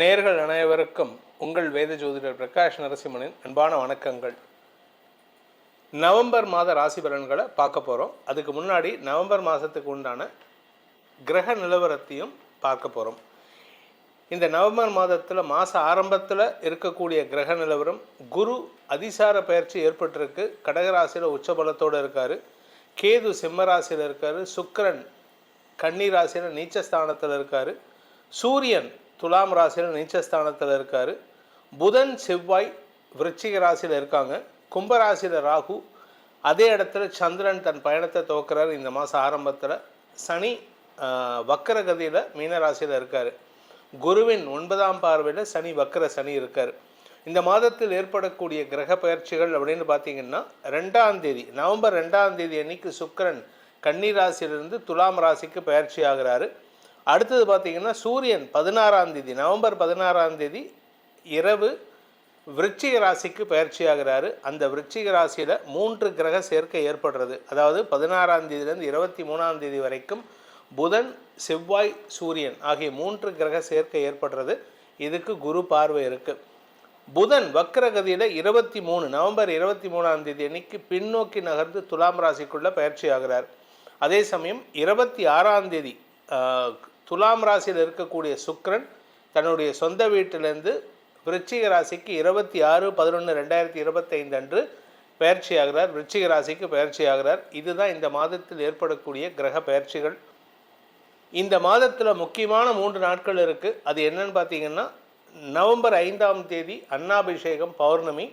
நேர்கள் அனைவருக்கும் உங்கள் வேத ஜோதிடர் பிரகாஷ் நரசிம்மனின் அன்பான வணக்கங்கள். நவம்பர் மாத ராசி பலன்களை பார்க்க போகிறோம் அதுக்கு முன்னாடி நவம்பர் மாதத்துக்கு உண்டான கிரக நிலவரத்தையும் பார்க்க போகிறோம் இந்த நவம்பர் மாதத்தில் மாத ஆரம்பத்தில் இருக்கக்கூடிய கிரக நிலவரம் குரு அதிசார பயிற்சி ஏற்பட்டிருக்கு. கடகராசியில் உச்சபலத்தோடு இருக்கார். கேது சிம்மராசியில் இருக்கார். சுக்கிரன் கன்னி ராசியில் நீச்சஸ்தானத்தில் இருக்கார். சூரியன் துலாம் ராசியில் நீச்சஸ்தானத்தில் இருக்கார். புதன் செவ்வாய் விருச்சிக ராசியில் இருக்காங்க. கும்பராசியில் ராகு அதே இடத்துல சந்திரன் தன் பயணத்தை துவக்கிறார் இந்த மாதம் ஆரம்பத்தில். சனி வக்கரகதியில் மீனராசியில் இருக்கார். குருவின் ஒன்பதாம் பார்வையில் சனி வக்கர சனி இருக்கார். இந்த மாதத்தில் ஏற்படக்கூடிய கிரக பயிற்சிகள் அப்படின்னு பார்த்தீங்கன்னா ரெண்டாம் தேதி நவம்பர் ரெண்டாம் தேதி அன்னைக்கு சுக்கரன் கன்னி ராசியிலிருந்து துலாம் ராசிக்கு பயிற்சி ஆகிறாரு. அடுத்தது பார்த்தீங்கன்னா சூரியன் பதினாறாம் தேதி நவம்பர் பதினாறாம் தேதி இரவு விருச்சிக ராசிக்கு பயிற்சி ஆகிறாரு அந்த விருச்சிக ராசியில் மூன்று கிரக சேர்க்கை ஏற்படுறது. அதாவது பதினாறாம் தேதியிலேருந்து இருபத்தி மூணாம் தேதி வரைக்கும் புதன் செவ்வாய் சூரியன் ஆகிய மூன்று கிரக சேர்க்கை ஏற்படுறது. இதுக்கு குரு பார்வை இருக்குது புதன் வக்ரகதியில் இருபத்தி மூணு நவம்பர் இருபத்தி மூணாம் தேதி அன்னைக்கு பின்னோக்கி நகர்ந்து துலாம் ராசிக்குள்ளே பயிற்சி ஆகிறார் அதே சமயம் இருபத்தி ஆறாம் தேதி துலாம் ராசியில் இருக்கக்கூடிய சுக்ரன் தன்னுடைய சொந்த வீட்டிலேருந்து விருச்சிக ராசிக்கு இருபத்தி ஆறு பதினொன்று ரெண்டாயிரத்தி இருபத்தைந்து அன்று பயிற்சியாகிறார் விருச்சிக ராசிக்கு பயிற்சி ஆகிறார். இதுதான் இந்த மாதத்தில் ஏற்படக்கூடிய கிரக பயிற்சிகள். இந்த மாதத்தில் முக்கியமான மூன்று நாட்கள் இருக்குது அது என்னன்னு பார்த்தீங்கன்னா நவம்பர் ஐந்தாம் தேதி அன்னாபிஷேகம் பௌர்ணமி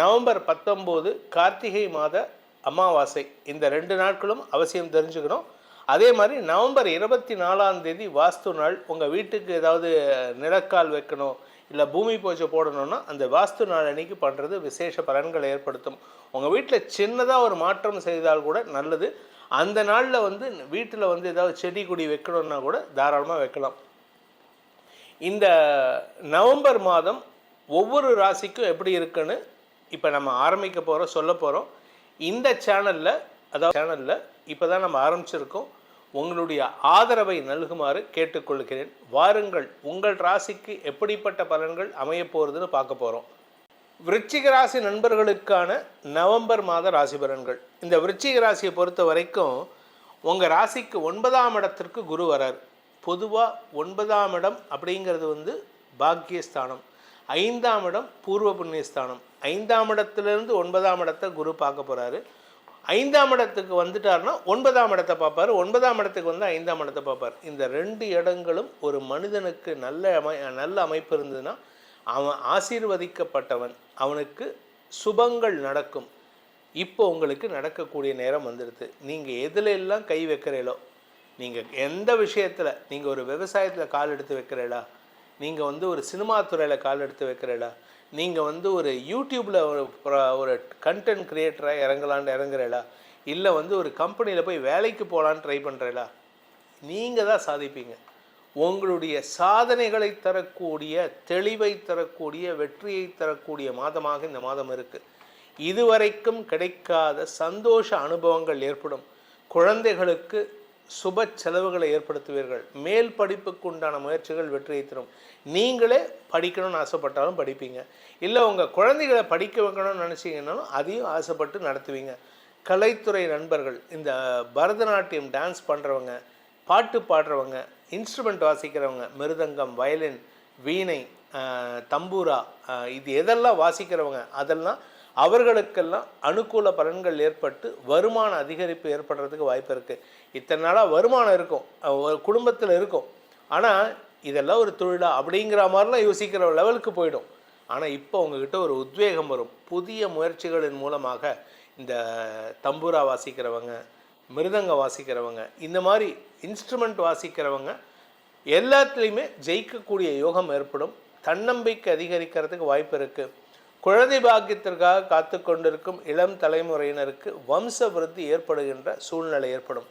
நவம்பர் பத்தொம்போது கார்த்திகை மாத அமாவாசை. இந்த ரெண்டு நாட்களும் அவசியம் தெரிஞ்சுக்கணும். அதே மாதிரி நவம்பர் இருபத்தி நாலாம் தேதி வாஸ்து நாள் உங்கள் வீட்டுக்கு ஏதாவது நிலக்கால் வைக்கணும் இல்லை பூமி பூஜை போடணும்னா அந்த வாஸ்து நாள் அன்னைக்கு பண்ணுறது விசேஷ பலன்களை ஏற்படுத்தும். உங்கள் வீட்டில் சின்னதாக ஒரு மாற்றம் செய்தால் கூட நல்லது. அந்த நாளில் வந்து வீட்டில் வந்து ஏதாவது செடி கொடி வைக்கணும்னா கூட தாராளமாக வைக்கலாம். இந்த நவம்பர் மாதம் ஒவ்வொரு ராசிக்கும் எப்படி இருக்குன்னு இப்போ நம்ம ஆரம்பிக்க போகிறோம் சொல்ல போகிறோம் இந்த சேனலில் அதாவது சேனலில் இப்போ தான் நம்ம ஆரம்பிச்சிருக்கோம். உங்களுடைய ஆதரவை நல்குமாறு கேட்டுக்கொள்கிறேன். வாருங்கள் உங்கள் ராசிக்கு எப்படிப்பட்ட பலன்கள் அமையப்போகிறதுன்னு பார்க்க போகிறோம் விருச்சிக ராசி நண்பர்களுக்கான நவம்பர் மாத ராசி பலன்கள். இந்த விருச்சிக ராசியை பொறுத்த வரைக்கும் உங்கள் ராசிக்கு ஒன்பதாம் இடத்திற்கு குரு வரார். பொதுவாக ஒன்பதாம் இடம் அப்படிங்கிறது வந்து பாக்கியஸ்தானம். ஐந்தாம் இடம் பூர்வ புண்ணியஸ்தானம். ஐந்தாம் இடத்துலேருந்து ஒன்பதாம் இடத்தை குரு பார்க்க போகிறாரு ஐந்தாம் இடத்துக்கு வந்துட்டாருன்னா ஒன்பதாம் இடத்தை பார்ப்பார். ஒன்பதாம் இடத்துக்கு வந்து ஐந்தாம் இடத்தை பார்ப்பார். இந்த ரெண்டு இடங்களும் ஒரு மனிதனுக்கு நல்ல அமை நல்ல அமைப்பு இருந்ததுன்னா அவன் ஆசீர்வதிக்கப்பட்டவன். அவனுக்கு சுபங்கள் நடக்கும். இப்போ உங்களுக்கு நடக்கக்கூடிய நேரம் வந்துடுது நீங்கள் எதுல எல்லாம் கை வைக்கிறீங்களோ நீங்கள் எந்த விஷயத்தில் நீங்கள் ஒரு விவசாயத்தில் கால் எடுத்து வைக்கிறீங்களா நீங்கள் வந்து ஒரு சினிமா துறையில் கால் எடுத்து வைக்கிறீங்களா நீங்கள் வந்து ஒரு யூடியூப்பில் ஒரு ஒரு கண்டென்ட் க்ரியேட்டராக இறங்கலான்னு இறங்குறீங்களா இல்லை வந்து ஒரு கம்பெனியில் போய் வேலைக்கு போகலான்னு ட்ரை பண்ணுறீங்களா நீங்கள் தான் சாதிப்பீங்க. உங்களுடைய சாதனைகளை தரக்கூடிய தெளிவை தரக்கூடிய வெற்றியை தரக்கூடிய மாதமாக இந்த மாதம் இருக்குது இதுவரைக்கும் கிடைக்காத சந்தோஷ அனுபவங்கள் ஏற்படும். குழந்தைகளுக்கு சுப செலவுகளை ஏற்படுத்துவீர்கள். மேல் படிப்புக்கு உண்டான முயற்சிகள் வெற்றியை தரும். நீங்களே படிக்கணும்னு ஆசைப்பட்டாலும் படிப்பீங்க. இல்லை உங்கள் குழந்தைகளை படிக்க வைக்கணும்னு நினச்சிங்கன்னாலும் அதையும் ஆசைப்பட்டு நடத்துவீங்க. கலைத்துறை நண்பர்கள் இந்த பரதநாட்டியம் டான்ஸ் பண்ணுறவங்க பாட்டு பாடுறவங்க இன்ஸ்ட்ருமெண்ட் வாசிக்கிறவங்க மிருதங்கம் வயலின் வீணை தம்பூரா இது எதெல்லாம் வாசிக்கிறவங்க அதெல்லாம் அவர்களுக்கெல்லாம் அனுகூல பலன்கள் ஏற்பட்டு வருமான அதிகரிப்பு ஏற்படுறதுக்கு வாய்ப்பு இருக்குது இத்தனை நாளாக வருமானம் இருக்கும். ஒரு குடும்பத்தில் இருக்கும். ஆனால் இதெல்லாம் ஒரு தொழிலா அப்படிங்கிற மாதிரிலாம் யோசிக்கிற லெவலுக்கு போயிடும். ஆனால் இப்போ உங்ககிட்ட ஒரு உத்வேகம் வரும். புதிய முயற்சிகளின் மூலமாக இந்த தம்பூரா வாசிக்கிறவங்க மிருதங்க வாசிக்கிறவங்க இந்த மாதிரி இன்ஸ்ட்ருமெண்ட் வாசிக்கிறவங்க எல்லாத்துலேயுமே ஜெயிக்கக்கூடிய யோகம் ஏற்படும். தன்னம்பிக்கை அதிகரிக்கிறதுக்கு வாய்ப்பு இருக்குது குழந்தை பாக்கியத்திற்காக காத்து கொண்டிருக்கும் இளம் தலைமுறையினருக்கு வம்ச விருத்தி ஏற்படுகின்ற சூழ்நிலை ஏற்படும்.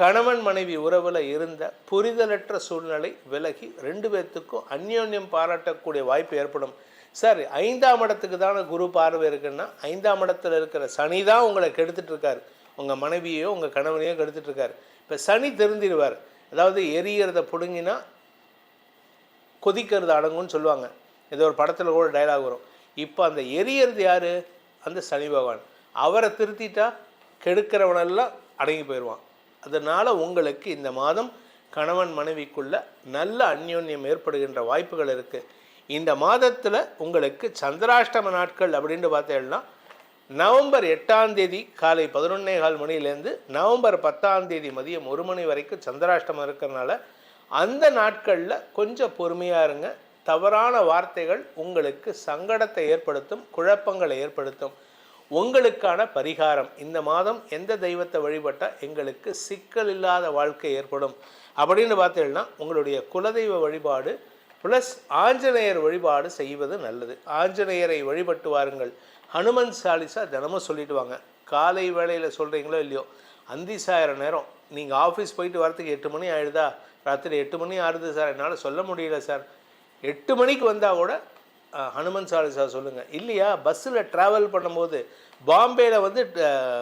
கணவன் மனைவி உறவில் இருந்த புரிதலற்ற சூழ்நிலை விலகி ரெண்டு பேர்த்துக்கும் அந்யோன்யம் பாராட்டக்கூடிய வாய்ப்பு ஏற்படும். சார் ஐந்தாம் இடத்துக்கு தானே குரு பார்வை இருக்குன்னா ஐந்தாம் இடத்துல இருக்கிற சனி தான் உங்களை கெடுத்துட்ருக்காரு உங்கள் மனைவியோ உங்கள் கணவனையோ கெடுத்துகிட்டுருக்காரு இப்போ சனி தெரிஞ்சிடுவார் அதாவது எரியறத பிடுங்கினா கொதிக்கிறது அடங்கும்னு சொல்லுவாங்க. ஏதோ ஒரு படத்தில் கூட டைலாக் வரும். இப்போ அந்த எரியறது யார்? அந்த சனி பகவான். அவரை திருத்திட்டா கெடுக்கிறவனெல்லாம் அடங்கி போயிடுவான் அதனால் உங்களுக்கு இந்த மாதம் கணவன் மனைவிக்குள்ள நல்ல அந்யோன்யம் ஏற்படுகின்ற வாய்ப்புகள் இருக்குது இந்த மாதத்தில் உங்களுக்கு சந்திராஷ்டம நாட்கள் அப்படின்னு பார்த்தேன்னா நவம்பர் எட்டாம் தேதி காலை பதினொன்னே கால் மணிலேருந்து நவம்பர் பத்தாம் தேதி மதியம் ஒரு மணி வரைக்கும் சந்திராஷ்டமம் இருக்கிறனால அந்த நாட்களில் கொஞ்சம் பொறுமையாக இருங்க. தவறான வார்த்தைகள் உங்களுக்கு சங்கடத்தை ஏற்படுத்தும் குழப்பங்களை ஏற்படுத்தும். உங்களுக்கான பரிகாரம். இந்த மாதம் எந்த தெய்வத்தை வழிபட்டால் எங்களுக்கு சிக்கல் இல்லாத வாழ்க்கை ஏற்படும். அப்படின்னு பார்த்தீங்கன்னா உங்களுடைய குலதெய்வ வழிபாடு ப்ளஸ் ஆஞ்சநேயர் வழிபாடு செய்வது நல்லது. ஆஞ்சநேயரை வழிபட்டு வாருங்கள். ஹனுமன் சாலிசா தினமும் சொல்லிட்டு வாங்க. காலை வேளையில் சொல்கிறீங்களோ இல்லையோ அந்தி சாயிர நேரம். நீங்கள் ஆஃபீஸ் போயிட்டு வரத்துக்கு எட்டு மணி ஆயிடுதா? ராத்திரி எட்டு மணி ஆறுது சார். என்னால் சொல்ல முடியல சார். எட்டு மணிக்கு வந்தால் கூட ஹனுமன் சாலிசா சொல்லுங்கள் இல்லையா பஸ்ஸில் ட்ராவல் பண்ணும்போது பாம்பேயில் வந்து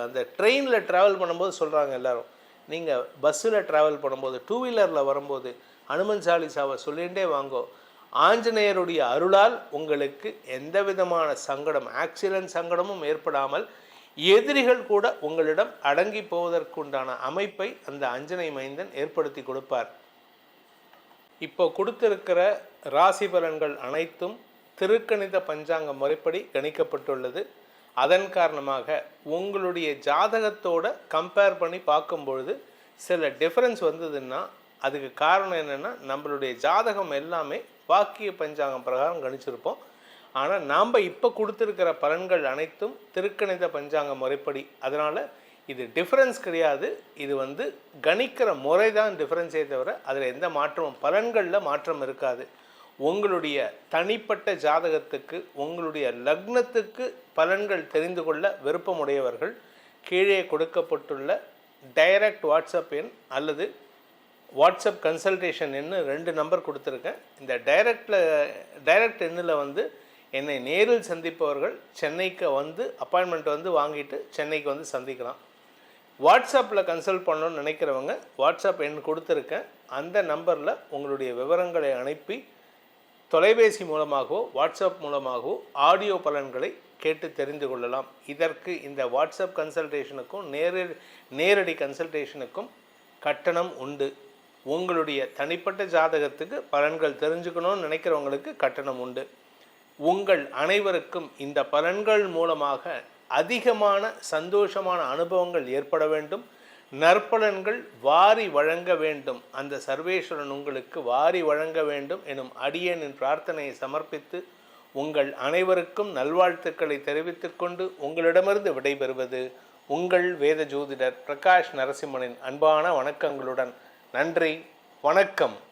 அந்த ட்ரெயினில் ட்ராவல் பண்ணும்போது சொல்கிறாங்க எல்லோரும். நீங்கள் பஸ்ஸில் ட்ராவல் பண்ணும்போது டூ வீலரில் வரும்போது ஹனுமன் சாலிசாவை சொல்லிகிட்டே வாங்கோ. ஆஞ்சநேயருடைய அருளால் உங்களுக்கு எந்த விதமான சங்கடம் ஆக்சிடென்ட் சங்கடமும் ஏற்படாமல் எதிரிகள் கூட உங்களிடம் அடங்கி போவதற்குண்டான அமைப்பை அந்த அஞ்சனை மைந்தன் ஏற்படுத்தி கொடுப்பார். இப்போ கொடுத்திருக்கிற ராசி பலன்கள் அனைத்தும் திருக்கணித பஞ்சாங்க முறைப்படி கணிக்கப்பட்டுள்ளது. அதன் காரணமாக உங்களுடைய ஜாதகத்தோட கம்பேர் பண்ணி பார்க்கும் பொழுது சில டிஃப்ரென்ஸ் வந்ததுன்னா அதுக்கு காரணம் என்னென்னா நம்மளுடைய ஜாதகம் எல்லாமே வாக்கிய பஞ்சாங்கம் பிரகாரம் கணிச்சிருப்போம். ஆனால் நாம் இப்போ கொடுத்துருக்கிற பலன்கள் அனைத்தும் திருக்கணித பஞ்சாங்க முறைப்படி. அதனால் இது டிஃப்ரென்ஸ் கிடையாது. இது வந்து கணிக்கிற முறை தான் டிஃப்ரென்ஸே தவிர அதில் எந்த மாற்றமும் பலன்களில் மாற்றம் இருக்காது. உங்களுடைய தனிப்பட்ட ஜாதகத்துக்கு உங்களுடைய லக்னத்துக்கு பலன்கள் தெரிந்து கொள்ள விருப்பமுடையவர்கள் கீழே கொடுக்கப்பட்டுள்ள டைரக்ட் வாட்ஸ்அப் எண் அல்லது வாட்ஸ்அப் கன்சல்டேஷன் எண்ணு ரெண்டு நம்பர் கொடுத்துருக்கேன். இந்த டைரக்டில் டைரக்ட் எண்ணில் வந்து என்னை நேரில் சந்திப்பவர்கள் சென்னைக்கு வந்து அப்பாயின்மெண்ட் வந்து வாங்கிட்டு சென்னைக்கு வந்து சந்திக்கலாம். வாட்ஸ்அப்பில் கன்சல்ட் பண்ணணும்னு நினைக்கிறவங்க வாட்ஸ்அப் எண் கொடுத்துருக்கேன் அந்த நம்பரில் உங்களுடைய விவரங்களை அனுப்பி தொலைபேசி மூலமாகவோ வாட்ஸ்அப் மூலமாகவோ ஆடியோ பலன்களை கேட்டு தெரிந்து கொள்ளலாம். இதற்கு இந்த வாட்ஸ்அப் கன்சல்டேஷனுக்கும் நேரடி நேரடி கன்சல்டேஷனுக்கும் கட்டணம் உண்டு. உங்களுடைய தனிப்பட்ட ஜாதகத்துக்கு பலன்கள் தெரிஞ்சுக்கணும்னு நினைக்கிறவங்களுக்கு கட்டணம் உண்டு. உங்கள் அனைவருக்கும் இந்த பலன்கள் மூலமாக அதிகமான சந்தோஷமான அனுபவங்கள் ஏற்பட வேண்டும். நற்பலன்கள் வாரி வழங்க வேண்டும். அந்த சர்வேஸ்வரன் உங்களுக்கு வாரி வழங்க வேண்டும் எனும் அடியனின் பிரார்த்தனையை சமர்ப்பித்து உங்கள் அனைவருக்கும் நல்வாழ்த்துக்களை தெரிவித்துக்கொண்டு உங்களிடமிருந்து விடைபெறுவது உங்கள் வேத ஜோதிடர் பிரகாஷ் நரசிம்மனின் அன்பான வணக்கங்களுடன். நன்றி வணக்கம்.